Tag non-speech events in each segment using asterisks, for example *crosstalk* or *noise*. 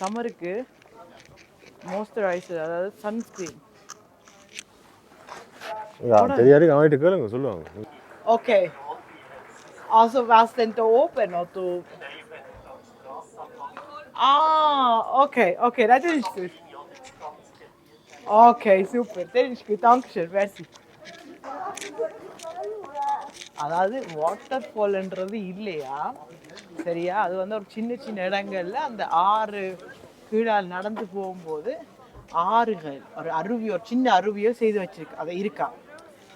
சம்மருக்கு மாய்ஸ்சரைசர் அதாவது சன்ஸ்கிரீன் தெரியாது அவன்கிட்ட கேளுங்க சொல்லுவாங்க Okay. Also was denn da oben oder? Ah, okay, okay, das ist gut. Okay, super, das ist gut, danke schön, merci. அதாவது water ஃபால்ன்றது இல்லையா சரியா? அது வந்து ஒரு சின்ன சின்ன இடங்கள்ல அந்த ஆறு கீழால் நடந்து போகும்போது ஆறுகள் ஒரு அருவி ஒரு சின்ன அருவியோ செய்து வச்சிருக்கு அதை இருக்கா?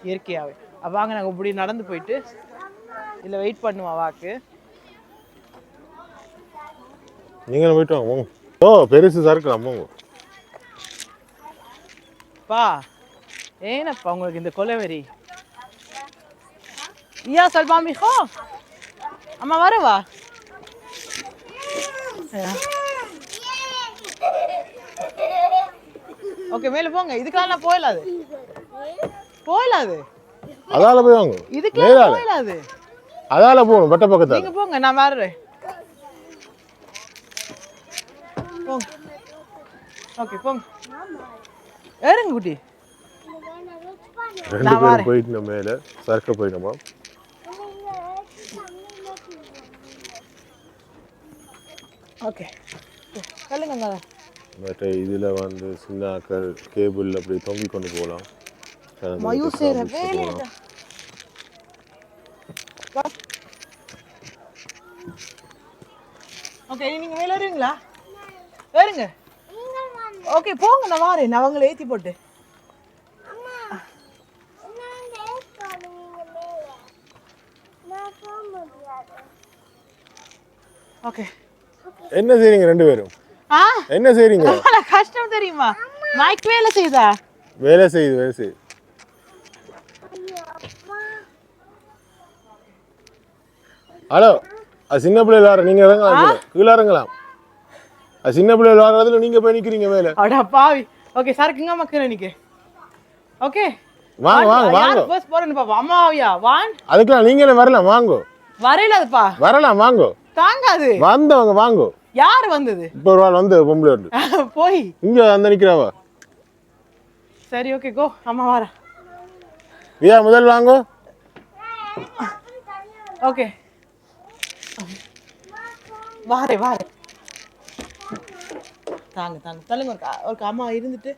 இயற்கையாகவே அப்போ வாங்க நாங்கள் இப்படி நடந்து போயிட்டு இல்லை வெயிட் பண்ணுவோம் வாக்கு. நீங்களும் போயிட்டு வாங்க போங்க. ஓ பெருசு சறுக்கலாம் போங்க. பா ஏனப்பா உங்களுக்கு இந்த கொலவெறி? ஐயா சொல்பா மிகோ அம்மா வரவா? ஓகே *laughs* மேல போங்க. இதுக்கெல்லாம் போயிடாது போயிடாது அதால போய் வாங்க. இதுக்கெல்லாம் போயிடாது அதால போகணும் பட்ட பக்கத்தால. நீங்க போங்க நான் வர்றேன். போங்க. ஓகே போங்க. ஏறுங்க குட்டி. ரெண்டு பேரும் போயிட்டு மேல சறுக்க போயிட்டோமா ஓகே. சொல்லுங்க மற்ற இதுல வந்து சின்னாக்கள் கேபிள் அப்படி தொங்கி கொண்டு போகலாம். மயூ செய்கிற வேலையை? ஓகே நீங்க மேல வருவீங்களா வருங்க ஓகே போங்க நான் வாரேன். நான் அவங்கள ஏத்தி போட்டு. என்ன செய்றீங்க ரெண்டு பேரும்? என்ன செய்றீங்க? கஷ்டம் தெரியுமா? மைக் வேலை செய்தா? வேலை செய்யுது வேலை செய்யுது ஹலோ அது சின்ன பிள்ளை விளாட்ற நீங்க இறங்கலாம் கீழே. இறங்கலாம். அது சின்ன பிள்ளை விளாட்றதுல நீங்க போய் நிக்கிறீங்க மேல. அடா பாவி. ஓகே சரக்குங்க மக்கள் நினைக்க ஓகே வாங்க வாங்க வாங்க ஃபர்ஸ்ட் போறேன்னு பாப்பா? அம்மாவியா? வான். அதுக்கெல்லாம் நீங்களே வரலாம் வாங்கோ. வரையில அதுப்பா. வரலாம் வாங்கோ. தாங்காது. வந்தவங்க வாங்கோ. யார் வந்தது? இப்போ ஒரு ஆள் வந்து பொம்பளை வந்து போய். இங்க அந்த நிக்கிறவா? சரி ஓகே கோ அம்மா வர வியா முதல் வாங்கோ? ஓகே வாரே வாரே. தாங்க தாங்க. தள்ளுங்க ஒருக்கா. ஒருக்கா அம்மா இருந்துட்டு.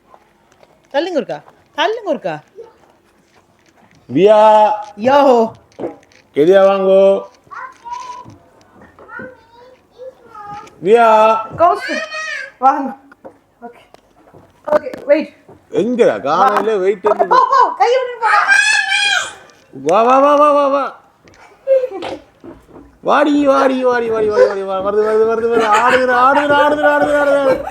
தள்ளுங்க ஒருக்கா. தள்ளுங்க ஒருக்கா. வியா. யோ கெதியா வாங்கோ. வியா கௌஸ் வாங்க ஓகே ஓகே வெயிட் எங்கடா காலையில வெயிட் போ போ கை விடுங்க வா வா வா வா வா வா வாடி வாடி வாடி வாடி வாடி வாடி வா வருது வருது வருது வருது ஆடுகிற ஆடுகிற ஆடுகிற ஆடுகிற ஆடுகிற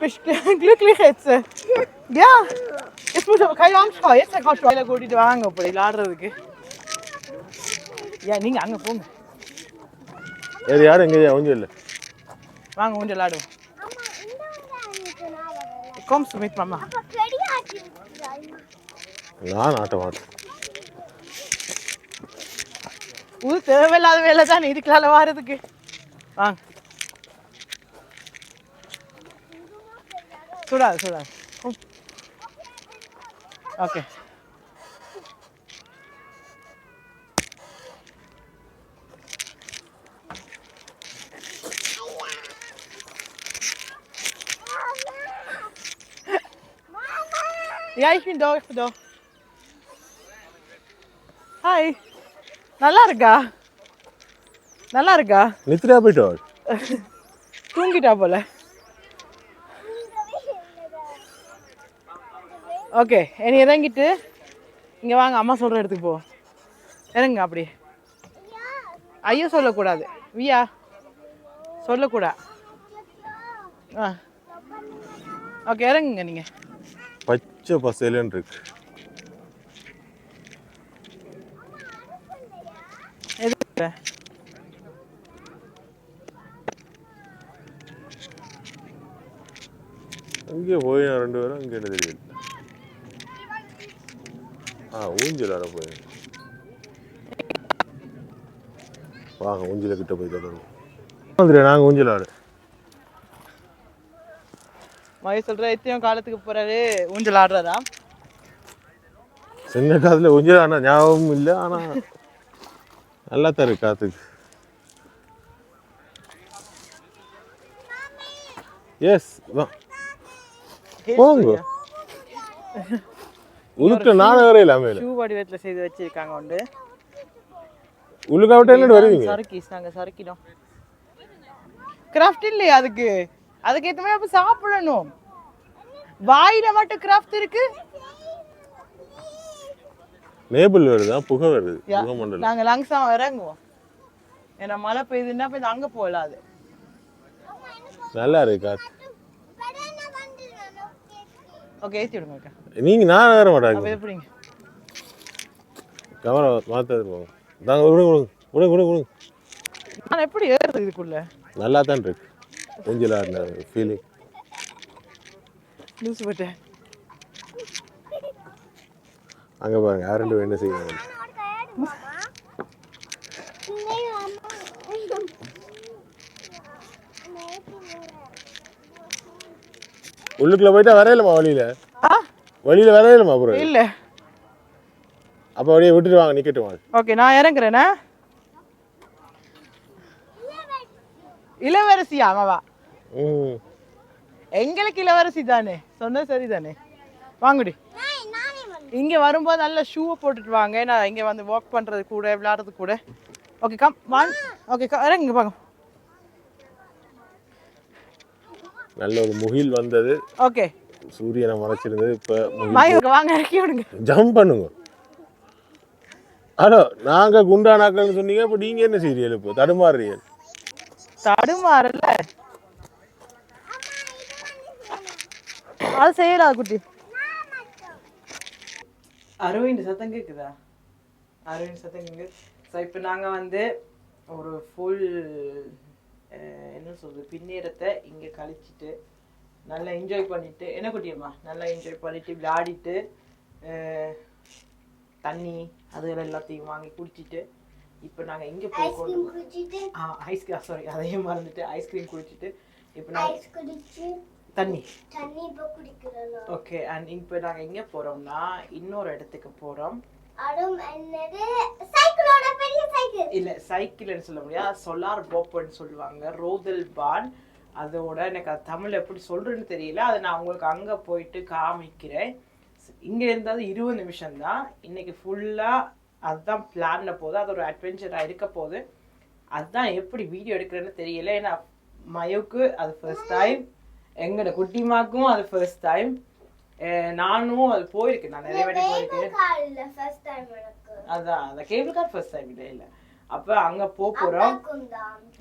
Bist du glücklich jetzt? Ja. Jetzt muss aber keine Angst haben. Jetzt kannst du alle கூட்டிட்டு வாங்க அப்படி விளாடுறதுக்கு ஏன் நீங்க அங்க போங்க. வேறு யாரும் எங்கேயா கொஞ்சம் இல்லை. வாங்க கொஞ்சம் விளாடுவோம் du mit Mama? நான் ஆட்ட மாட்டேன். இது தேவையில்லாத வேலை தானே இதுக்கெல்லாம் வாரதுக்கு வாங்க. சுடாது சுடாது. Okay Ich bin da. Hi. நல்லா இருக்கா நல்லா இருக்கா நித்ரா போயிட்டு வா தூங்கிட்டா போல. ஓகே என்னை இறங்கிட்டு இங்கே வாங்க அம்மா சொல்கிற இடத்துக்கு போ. இறங்க அப்படி ஐயோ சொல்லக்கூடாது. வியா சொல்லக்கூடா. ஆ. ஓகே இறங்குங்க நீங்கள் பச்சை பசேலன்னு இருக்கு. எது அங்கே போய் நான் ரெண்டு பேரும் அங்கே என்ன தெரியல ஆ ஊஞ்சல் ஆட போய். வாங்க ஊஞ்சல கிட்ட போய் தொடருவோம் வந்துடு நாங்கள் ஊஞ்சல் ஆடு. மகேஷ் சொல்ற எத்தனையோ காலத்துக்கு போறாரு ஊஞ்சல் ஆடுறாரா சின்ன காலத்தில் ஊஞ்சல் ஆனால் ஞாபகம் இல்லை ஆனால் நல்லா தரு காத்துக்கு. எஸ் போங்க. உளுக்க நானும் வரையில மேல ஷூ வடிவத்துல செய்து வச்சிருக்காங்க உண்டு. உள்ளுக்க விட்டு என்ன வருவீங்க? சறுக்கிஸ் நாங்க சறுக்கிடும். கிராஃப்ட் இல்லையா அதுக்கு? அதுக்கு ஏத்த மாதிரி அப்ப சாப்பிடணும். வாயில மட்டும் கிராஃப்ட் இருக்கு. நேபிள் வருதா? புகை வருது. நாங்க லங்ஸா இறங்குவோம். ஏன்னா மழை பெய்யுதுன்னா போய் அங்க போகலாது நல்லா இருக்கு? ஓகே ஏத்தி விடுங்க. நீங்க நான் அப்ப மாட்டாங்க எப்படிங்க கேமரா மாத்தாது போங்க தாங்க விடுங்க விடுங்க. விடுங்க விடுங்க நான் எப்படி ஏறுறது இதுக்குள்ள? நல்லா தான் இருக்கு. ஊஞ்சல் ஆடின ஃபீலிங் லூசு பட்டேன் அங்க பாருங்க யார் ரெண்டு பேரும் என்ன செய்வாங்க உள்ளுக்குள்ள போயிட்டா வரையலமா வழியில? ஆ? வழியில வரையலமா அப்புறம். இல்ல. அப்ப அப்படியே விட்டுட்டு வாங்க நிக்கட்டும் வாங்க. ஓகே நான் இறங்குறேனா? இளவரசி ம் எங்களுக்கு இளவரசி தானே? சொன்ன சரிதானே? வாங்குடி. இங்க வரும்போது நல்ல ஷூவை போட்டுட்டு வாங்க. நான் இங்க வந்து வாக் பண்றது கூட விளையாடுறது கூட. ஓகே கம் வாங்க ஓகே இறங்குங்க பாங்க நல்ல ஒரு முகில் வந்தது. ஓகே சூரியனை மறைச்சிருந்தது. இப்ப முகில் வாங்க வாங்க இறக்கி விடுங்க. ஜம்ப் பண்ணுங்க. ஹலோ நாங்க குண்டானாக்கள்னு சொன்னீங்க இப்போ நீங்க என்ன சீரியல் இப்போ தடுமாறுறீங்க. தடுமாறல. அது செய்யலாம் குட்டி. அரவிந்த் சத்தம் கேக்குதா? அரவிந்த் சத்தம் கேக்குது. ஸோ இப்போ நாங்கள் வந்து ஒரு ஃபுல் என்ன சொல்றது பின்னேரத்தை இங்கே கழிச்சிட்டு நல்லா என்ஜாய் பண்ணிட்டு என்ன குட்டியம்மா நல்லா என்ஜாய் பண்ணிட்டு விளையாடிட்டு தண்ணி அதுகள் எல்லாத்தையும் வாங்கி குடிச்சிட்டு இப்போ நாங்கள் எங்கே போய் கொண்டு ஆ ஐஸ்கிரீம் சாரி அதையும் மறந்துட்டு ஐஸ்கிரீம் குடிச்சிட்டு இப்போ நாங்கள் தண்ணி. தண்ணி இப்ப குடிக்கிறோம் ஓகே அண்ட் இப்போ நாங்கள் எங்கே போகிறோம்னா இன்னொரு இடத்துக்கு போகிறோம் அதுவும் என்னது? சைக்கிளோட பெரிய சைக்கிள் இல்லை சைக்கிள்னு சொல்ல முடியாது. சொலார் போப்புன்னு சொல்லுவாங்க ரோதல் பான். அதோட எனக்கு அது தமிழ் எப்படி சொல்கிறேன்னு தெரியல. அதை நான் உங்களுக்கு அங்கே போயிட்டு காமிக்கிறேன். இங்கே இருந்தால் இருபது நிமிஷம் தான். இன்னைக்கு ஃபுல்லாக அதுதான் பிளான்ல போகுது. அது ஒரு அட்வென்ச்சராக இருக்க போகுது. அதுதான் எப்படி வீடியோ எடுக்கிறேன்னு தெரியல. ஏன்னா மயுக்கு அது ஃபர்ஸ்ட் டைம் எங்களோட குட்டிமாக்கும் அது ஃபர்ஸ்ட் டைம் நானும் அது போயிருக்கேன். நான் நிறைய வாட்டி போயிருக்கேன். அதான் அந்த கேபிள் கார் ஃபர்ஸ்ட் டைம் இல்லை இல்லை. அப்போ அங்கே போக போகிறோம்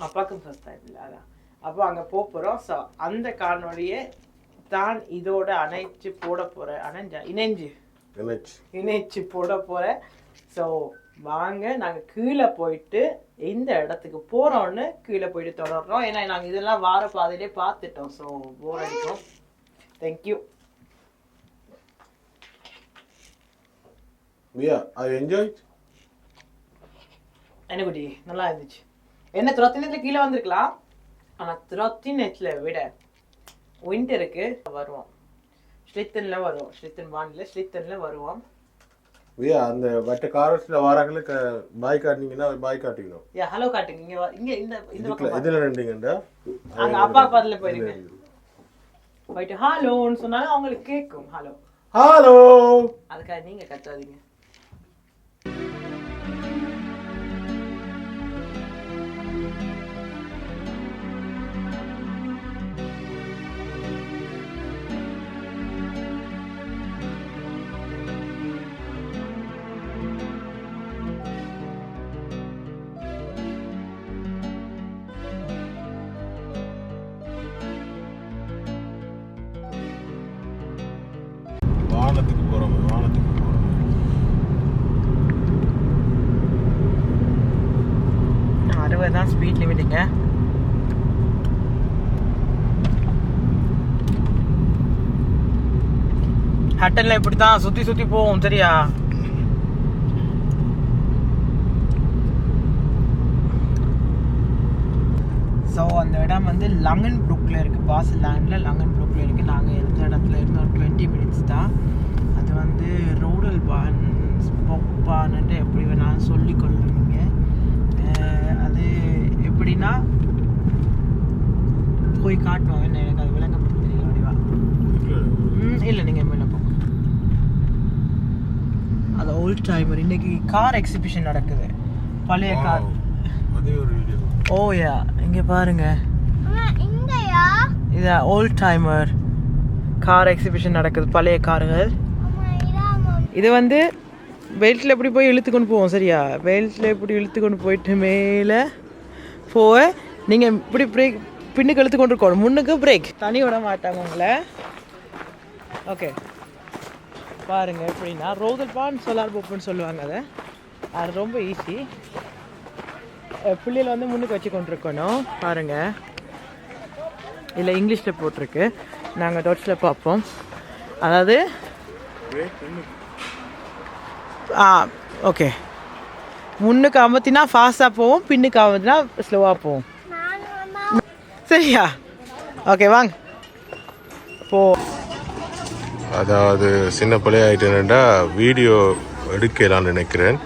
அப்பாவுக்கும் ஃபர்ஸ்ட் டைம் இல்லை அதான். அப்போ அங்கே போக போகிறோம் ஸோ அந்த காணொளியை தான் இதோட அணைச்சு போட போகிறேன் அணைஞ்சா இணைஞ்சு. இணைச்சு. போட போகிறேன் ஸோ வாங்க நாங்கள் கீழே போயிட்டு எந்த இடத்துக்கு போகிறோன்னு கீழே போயிட்டு தொடர்றோம். ஏன்னா நாங்கள் இதெல்லாம் வார பாதையிலே பார்த்துட்டோம். ஸோ போர் அடிக்கும் தேங்க்யூ ஐ என்ஜாய் என்ன குட்டி? நல்லா இருந்துச்சு. என்ன துரத்தினத்துல கீழே வந்திருக்கலாம். ஆனா துரத்தினத்துல விட விண்டருக்கு வருவோம். ஸ்லித்தன்ல வருவோம். ஸ்லித்தன் வானில ஸ்லித்தன்ல வருவோம். அந்த வட்ட காரஸ்ல வாராங்களுக்கு பாய் காட்டினீங்கன்னா பாய் காட்டிக்கணும் யா ஹலோ காட்டுங்க. இங்க இங்க இந்த இந்த இதுல பக்கம் இதுல நின்றீங்கண்டா? அங்க அப்பா பாதுல போயிருங்க. போயிட்டு ஹலோன்னு சொன்னாலும் அவங்களுக்கு கேட்கும். ஹலோ ஹலோ அதுக்காக நீங்க கத்தாதீங்க. ஹட்டன்ல இப்படி தான் சுற்றி சுற்றி போவோம் சரியா இடம் வந்து லங்கன் ப்ரூக்கில் இருக்குது பாசல் லேண்டில் லங்கன் ப்ரூக்கில் இருக்குது நாங்கள் இருந்த இடத்துல இருந்தோம் டுவெண்ட்டி மினிட்ஸ் தான். அது வந்து ரோடல் பான் ஸ்பொப்பான்னு எப்படி வேணாலும் சொல்லி கொள்ளுவீங்க. அது எப்படின்னா போய் காட்டுவாங்க என்ன எனக்கு அது விளங்கப்படுத்த தெரியல வடிவா ம் இல்லை நீங்கள் அது ஓல்ட் டைமர் இன்னைக்கு கார் எக்ஸிபிஷன் நடக்குது. பழைய கார் அதே ஒரு வீடியோ ஓ யா இங்கே பாருங்க. அம்மா இங்கயா? இது ஓல்ட் டைமர் கார் எக்ஸிபிஷன் நடக்குது. பழைய கார்கள் இது வந்து பெல்ட்டில் எப்படி போய் இழுத்து கொண்டு போவோம் சரியா? பெல்ட்டில் இப்படி இழுத்து கொண்டு போயிட்டு மேலே போக நீங்கள் இப்படி பிரேக் பின்னுக்கு இழுத்து கொண்டு இருக்கணும். முன்னுக்கு பிரேக் தனி விட மாட்டாங்க உங்களை. ஓகே பாருங்கள் எப்படின்னா ரோதல் பான் சோலார் போப்புன்னு சொல்லுவாங்க அதை. அது ரொம்ப ஈஸி பிள்ளைகளை வந்து முன்னுக்கு வச்சு கொண்டிருக்கணும். பாருங்கள் இல்லை இங்கிலீஷில் போட்டிருக்கு. நாங்கள் டோட்ஸில் பார்ப்போம். அதாவது ஆ ஓகே. முன்னுக்கு அமர்த்தினா ஃபாஸ்ட்டாக போவோம் பின்னுக்கு அமர்த்தினா ஸ்லோவாக போவோம். சரியா? ஓகே வாங்க. போ. அதாவது சின்ன பிள்ளை ஆகிட்டேன்டா வீடியோ எடுக்கலாம்னு நினைக்கிறேன்.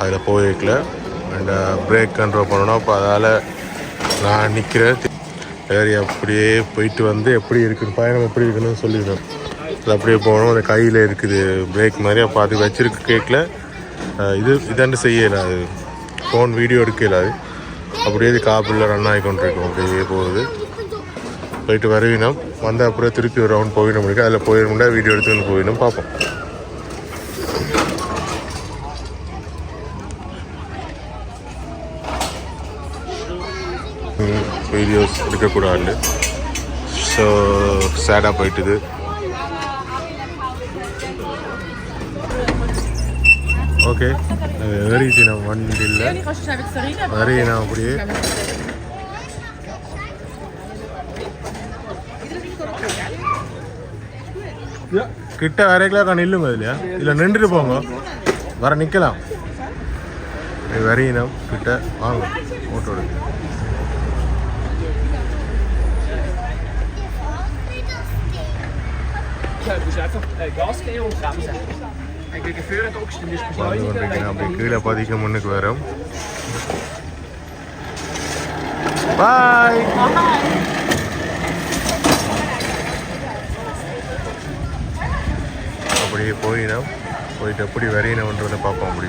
அதில் போயிருக்கல. அண்ட் பிரேக் கண்ட்ரோல் பண்ணணும். அப்போ அதால் நான் நிற்கிறேன் வேறு அப்படியே போயிட்டு வந்து எப்படி இருக்குது பயணம் எப்படி இருக்குன்னு சொல்லிடணும் அது அப்படியே போகணும். அந்த கையில் இருக்குது பிரேக் மாதிரி. அப்போ அது வச்சிருக்கு கேக்கில். இது இதாண்டு செய்யலை அது. ஃபோன் வீடியோ எடுக்கலாது அப்படியே இது காப்பில் ரன் ஆகி கொண்டிருக்கும். அப்படியே போகுது. போயிட்டு வருவினோம் வந்த அப்புறம் திருப்பி ஒரு ரவுண்ட் போயிடும் முடியும் அதில் போயிடும்டா வீடியோ எடுத்துன்னு போயிடும் பார்ப்போம். வீடியோஸ் எடுக்கக்கூடாது. ஸோ சேடாக போயிட்டுது. ஓகே ஏறிச்சு நான் வண்டியில் நான் அப்படியே கிட்ட வரைக்கலாம் நில்லுங்க இல்லையா இல்லை நின்றுட்டு போங்க வர நிற்கலாம் வரையினம் கிட்ட வாங்க ஓட்டோடு அப்படி கீழே பதிக்க முன்னுக்கு வரும் பாய் அப்படியே போயினோம் போயிட்டு எப்படி வரையினோன்றதை பார்ப்போம் அப்படி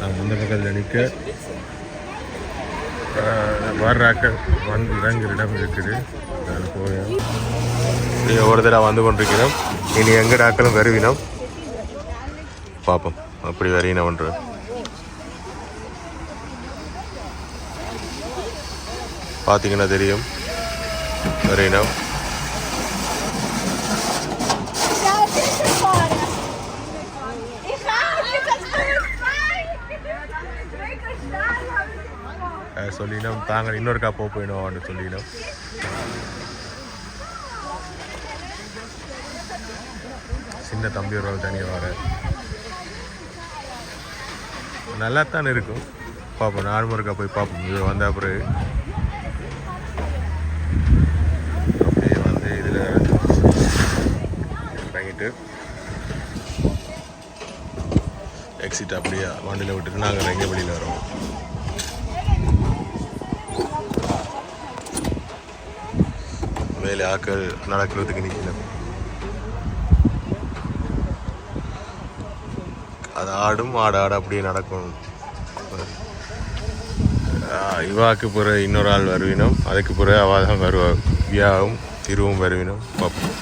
நான் இந்த பக்கத்தில் நிற்க வர்றாக்க வந்து இறங்குற இடம் இருக்குது. நான் போயிடும் இப்படி ஒவ்வொரு தடவை வந்து கொண்டிருக்கிறோம். இனி எங்கே டாக்களும் வருவினோம் பார்ப்போம் அப்படி வரையினவன்ற பார்த்தீங்கன்னா தெரியும் வரையினோம் சொல்லினோம். தாங்க இன்னொருக்கா போக போயிடும் சொல்லினோம். சின்ன தம்பி ஒரு தனியாக வர. நல்லா தான் இருக்கும் பார்ப்போம் நாலு முறைக்கா போய் பார்ப்போம் இது வந்த பிறகு. அப்படியே வந்து இதில் இறங்கிட்டு எக்ஸிட் அப்படியே வண்டியில் விட்டுட்டு நாங்கள் எங்கே வெளியில் வரோம் மேலே ஆக்கள் நடக்கிறதுக்கு நிற்கல அது ஆடும் ஆட ஆட அப்படியே நடக்கும். இவாக்கு பிறகு இன்னொரு ஆள் வருவினோம் அதுக்கு பிறகு அவள் தான் வருவா. வியாவும் திருவும் வருவினோம். பார்ப்போம்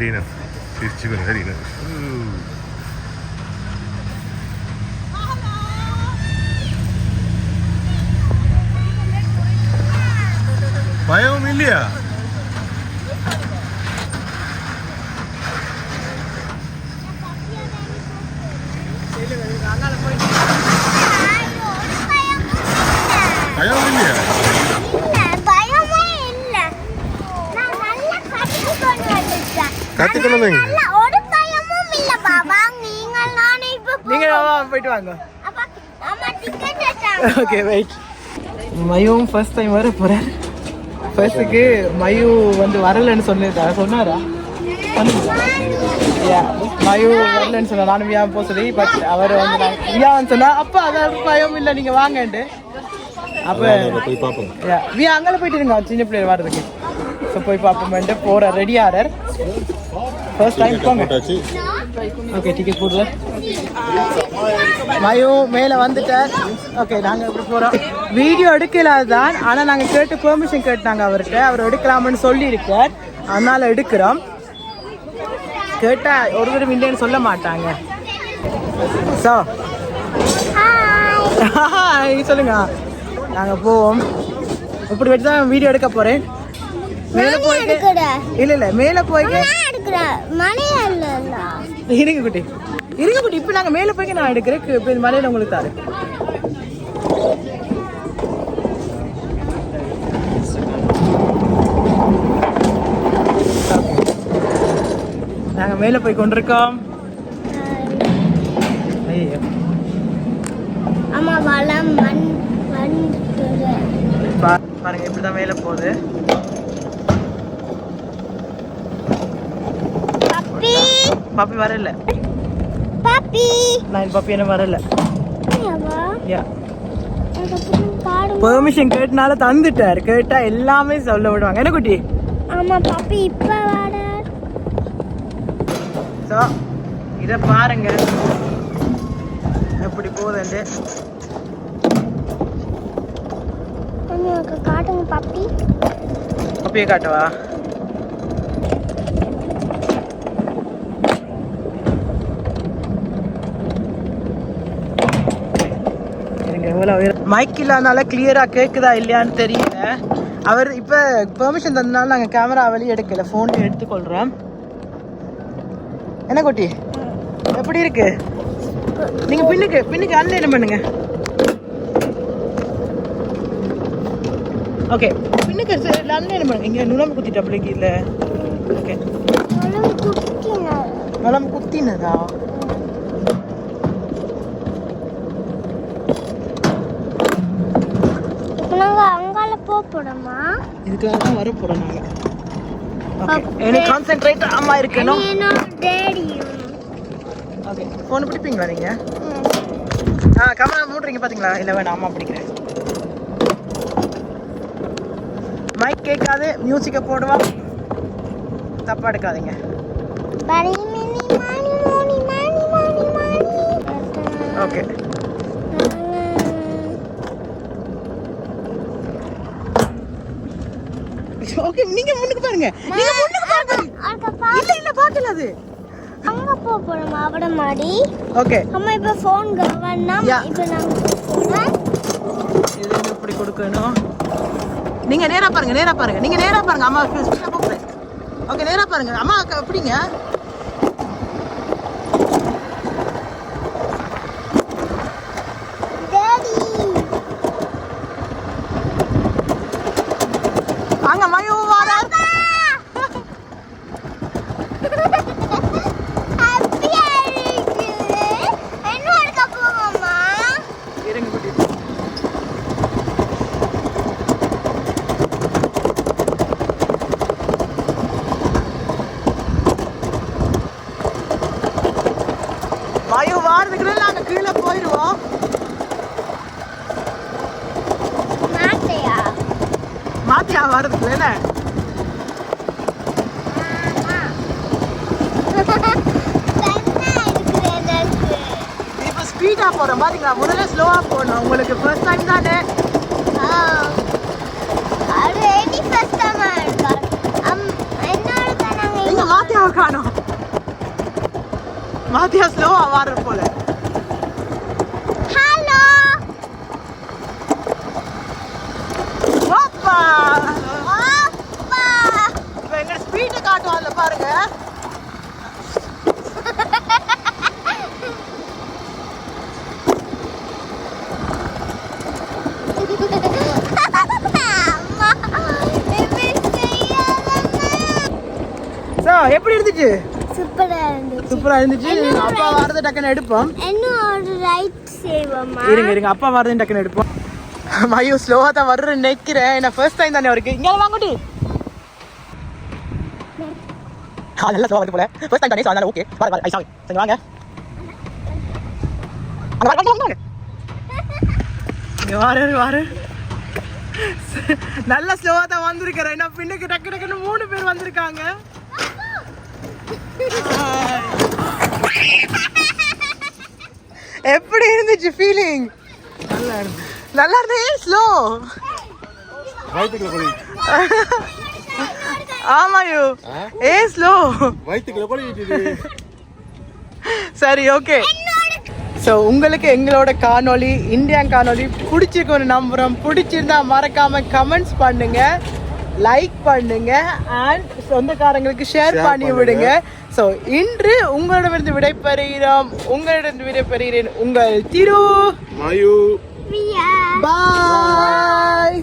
Arena. Tilt Gun Arena. Ooh. ഭയമൊന്നുമില്ല கத்துக்கணும் நீங்க. நல்லா ஒரு பயமும் இல்ல பாபா. நீங்கள் நானே இப்ப நீங்க போவோம். வா, போயிட்டு வாங்க. அப்பா அம்மா டிக்கெட் எடுத்தாங்க. ஓகே வெயிட் மயும் ஃபர்ஸ்ட் டைம் வர போறார். ஃபர்ஸ்ட்டுக்கு மயு வந்து வரலன்னு சொன்னதா சொன்னாரா? Yeah, மயு வரலன்னு சொன்னா நானும் வியா போக சொல்லி பட் அவர் வந்து வியான்னு சொன்னா அப்பா அதான் பயம் இல்லை நீங்க வாங்கன்ட்டு. அப்ப போய் பார்ப்போம். Yeah, வியா அங்கே போயிட்டு இருங்க. சின்ன பிள்ளையர் வர்றதுக்கு. ஸோ போய் பார்ப்போம்ட்டு போற ரெடி ஃபர்ஸ்ட் டைம் போங்க. போட்டாச்சு ஓகே டிக்கெட் போடுற மயு மேலே வந்துட்டார் ஓகே நாங்கள் எப்படி போகிறோம் வீடியோ எடுக்கலாதான் ஆனால் நாங்கள் கேட்டு பெர்மிஷன் கேட்டாங்க அவர்கிட்ட. அவர் எடுக்கலாம்னு சொல்லியிருக்கார். அதனால எடுக்கிறோம். கேட்டால் ஒருவரும் இல்லைன்னு சொல்ல மாட்டாங்க. ஸோ ஹாய் *laughs* சொல்லுங்க. நாங்கள் போவோம். இப்படி வச்சு தான் வீடியோ எடுக்க போகிறேன் மேலே எடுக்கிறேன் இல்லை இல்லை மேலே போயிட்டு இருங்க குட்டி. இருங்க குட்டி. இப்போ நாங்கள் மேலே போய் நான் எடுக்கிறேன். இப்போ இந்த மலையில் உங்களுக்கு தாரு நாங்கள் மேலே போய் கொண்டிருக்கோம். பாருங்க இப்படி தான் மேலே போகுது. பப்பி. பாப்பி வரல. பப்பி. நான் பாப்பி என்ன வரல. யா. பெர்மிஷன் கேட்டனால தந்துட்டார். கேட்டா எல்லாமே சொல்ல விடுவாங்க. என்ன குட்டி? ஆமா பப்பி இப்ப வாட. ஸோ இதை பாருங்க. எப்படி உங்களுக்கு காட்டுங்க பப்பி. அப்படியே காட்டவா? மைக் இல்லாதனால கிளியரா கேக்குதா இல்லையான்னு தெரியல. அவர் இப்ப பெர்மிஷன் தந்தனால நாங்க கேமரா வெளியே எடுக்கல போன்ல எடுத்துக்கொள்றோம். என்ன குட்டி? எப்படி இருக்கு? நீங்க பின்னுக்கு பின்னுக்கு அன்லைன் பண்ணுங்க? ஓகே பின்னுக்கு அன்லைன் பண்ணுங்க? இங்க நுழம்பு குத்திட்டு அப்படிங்க இல்ல? ஓகே நுழம்பு குத்தினதா இப்போ நாங்க போறோமா இதுக்காக தான் வர போறோம் நாங்க எனக்கு கான்சென்ட்ரேட் ஆமா இருக்கணும். ஓகே ஃபோன் பிடிப்பீங்களா நீங்க? ஆ கேமரா மூடுறீங்க பாத்தீங்களா? இல்ல வேணாம் அம்மா பிடிக்கிறேன். மைக் கேட்காது மியூசிக்கை போடுவா. தப்பா எடுக்காதீங்க. ஓகே ஓகே நீங்க முன்னுக்கு பாருங்க. நீங்க முன்னுக்கு பாருங்க. பா இல்ல இல்ல பாக்கல அது. அங்க போக போறோமா அவட மாடி. ஓகே அம்மா இப்ப ஃபோன் Yeah. இப்ப நாங்க இது இப்படி கொடுக்கணும்? நீங்க நேரா பாருங்க நேரா பாருங்க. நீங்க நேரா பாருங்க அம்மா ஸ்பீடா போகிறேன் ஓகே நேரா பாருங்க. அம்மா அக்கா எப்படிங்க டேடி வாங்க மயோ வாடா ஹாப்பியா இருக்கு என்னோட கப்பு மாமா இருங்க குட்டி மயோ வாரதுக்குள்ள நாங்க கீழே போயிடுவோம் மாட்டையா மாத்தியா வாரதுக்குள்ள என்ன தன்னா இப்போ ஸ்பீடாக போகிறோம் பாத்தீங்களா முதல்ல ஸ்லோவாக போகணும் உங்களுக்கு ஃபர்ஸ்ட் டைம் தானே அது எடி மாத்தியாவை காணோம் மாத்தியா ஸ்லோவாக வாடுற போல இருந்துச்சு சூப்பரா இருந்துச்சு. சூப்பரா இருந்துச்சு. அப்பா வரது டக்குன்னு எடுப்போம். இன்னும் ஒரு ரைட் சேவமா இருங்க இருங்க. அப்பா வரது டக்குன்னு எடுப்போம். மயு ஸ்லோவா தான் வர்றேன்னு நினைக்கிறேன். என்ன ஃபர்ஸ்ட் டைம் தானே அவருக்கு. இங்கே வாங்கட்டி ஆ நல்லா ஸ்லோவா வருது போல. ஃபர்ஸ்ட் டைம் தானே அதனால ஓகே வர வர ஐ சாரி சரி வாங்க. அங்க வாங்க வாங்க வாரு வாரு. நல்ல ஸ்லோவா தான் வந்திருக்கிறேன். என்ன பின்னுக்கு டக்கு டக்குன்னு மூணு பேர் வந்திருக்காங்க. எப்படி இருந்துச்சு ஃபீலிங் நல்லா இருந்துச்சு நல்லா இருந்தே ஸ்லோ ஆமாயோ ஏ ஸ்லோ சரி ஓகே ஸோ உங்களுக்கு எங்களோட காணொளி இந்தியா காணொளி பிடிச்சிருக்குன்னு நம்புகிறோம் பிடிச்சிருந்தா மறக்காம கமெண்ட்ஸ் பண்ணுங்க. லைக் பண்ணுங்க அண்ட் சொந்தக்காரங்களுக்கு ஷேர் பண்ணி விடுங்க. ஸோ இன்று உங்களிடமிருந்து விடைபெறுகிறோம். உங்களிடம் விடைபெறுகிறேன் உங்கள் திரு மயூ. பாய்